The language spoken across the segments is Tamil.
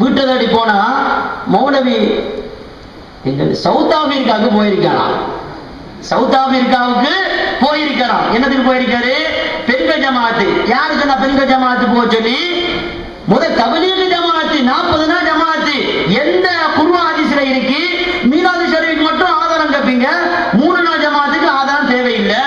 வீட்டை தாடி போனா மௌலவி எங்கள் சவுத் ஆப்பிரிக்காவுக்கு போயிருக்கலாம். சவுத் ஆப்பிரிக்காவுக்கு போயிருக்கிறான் என்னதுக்கு போயிருக்காரு? பெண்கள் ஜமாத்து. யாருக்கு நான் பெண்கள் ஜமாத்து போக சொல்லி? முதல் தபலீக ஜமாத்து நாற்பது நாள் ஜமாத்து. எந்த குருவாதிசில இருக்கு? மீனாதி ஷரீஃப் மட்டும் ஆதாரம் கேட்பீங்க மூணு நாள் ஜமாத்துக்கு ஆதாரம் தேவையில்லை.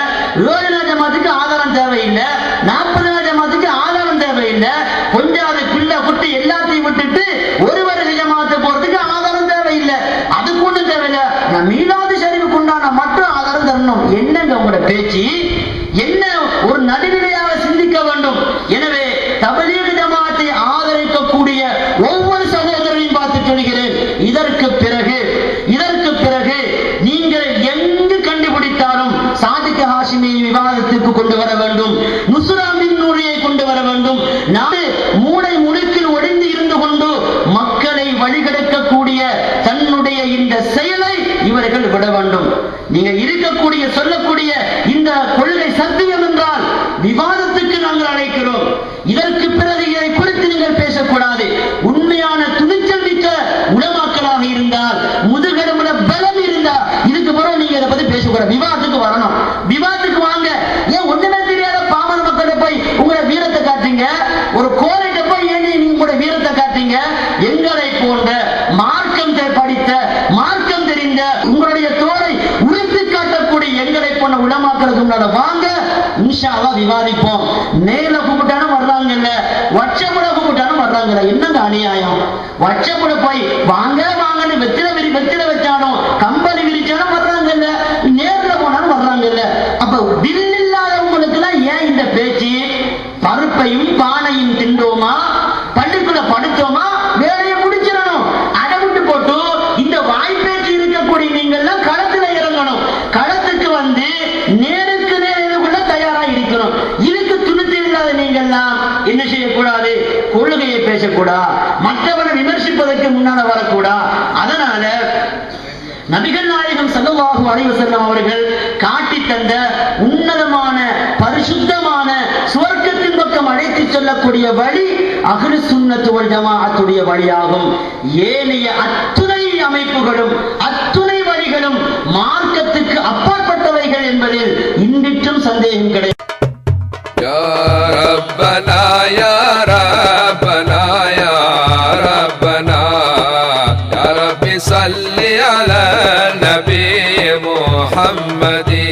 ஏழு நாள் ஜமாத்துக்கு ஆதாரம் தேவையில்லை. நாற்பது நாள் ஜமாத்துக்கு ஆதாரம் தேவையில்லை கொஞ்சாவது பிள்ளை குட்டி எல்லாத்தையும் விட்டுட்டு ஒரு வருஷ ஜமாத்து போறதுக்கு ஆதாரம் தேவையில்லை அதுக்கு ஒண்ணும் தேவையில்லை நான் மீனாதி ஷரீஃபுக்கு உண்டான மட்டும் சொல்லணும் என்னங்க உங்களோட பேச்சு? என்ன ஒரு நடுநிலையாக சிந்திக்க வேண்டும்? எனவே தபலீக ஜமாத்தை ஆதரிக்கக்கூடிய ஒவ்வொரு சகோதரரையும் பார்த்து சொல்கிறேன். இதற்கு பிறகு இதற்கு பிறகு நீங்கள் எங்கு கண்டுபிடித்தாலும் சாதிக்க ஹாஷிமியை விவாதத்திற்கு கொண்டு வர வேண்டும். நுசுரா மின்னூரியை கொண்டு வர வேண்டும். நாடு மூளை முடுக்கில் ஒடிந்து இருந்து கொண்டு மக்களை வழிகெடுக்கக்கூடிய தன்னுடைய இந்த செயலை விட வேண்டும். நீங்க இருக்கக்கூடிய சொல்லக்கூடிய இந்த கொள்கை சத்தியம் என்றால் விவாதத்துக்கு நாங்கள் அழைக்கிறோம். இதற்கு பிறகு இதை குறித்து நீங்கள் பேசக்கூடாது. உண்மையான துணிச்சல் மிக்க உலமாக்களாக இருந்தால் முதுகெலும்புல பலம் இருந்தா இதுக்கு பிறகு நீங்க இதை பத்தி பேசக்கூடாது. விவாதத்துக்கு வரணும். விவாதத்துக்கு வாங்க. ஏன் ஒண்ணுமே தெரியாத பாமர மக்கள்கிட்ட போய் உங்களை வீரத்தை காட்டுறீங்க? ஒரு கோரிட்ட போய் ஏன் நீங்க உங்களோட வீரத்தை காட்டுறீங்க? எங்களை போன்ற எங்களை போன்ற உலமாக்களுக்கு முன்னால வாங்க இன்ஷா விவாதிப்போம். நேர்ல கூப்பிட்டாலும் வர்றாங்கல்ல வட்சப்பட கூப்பிட்டாலும் வர்றாங்கல்ல என்னங்க அநியாயம்? வட்சப்பட போய் வாங்க கொள்கையை பேசக்கூடாது மற்றவனை விமர்சிப்பதற்கு முன்னால வரக்கூடா? அதனால நபிகள் நாயகம் ஸல்லல்லாஹு அலைஹி வஸல்லம் அவர்கள் காட்டி தந்த உன்னதமான பரிசுத்தமான சுவர்க்கத்தின் பக்கம் அழைத்து செல்லக்கூடிய வழி அகரு சுண்ணத்துவல் ஜமாஅத்துடைய வழியாகும். ஏனைய அத்துணை அமைப்புகளும் அத்துணை வழிகளும் மார்க்கத்துக்கு அப்பாற்பட்டவைகள் என்பதில் இன்றிற்றும் சந்தேகம் கிடையாது. صل على النبي محمد.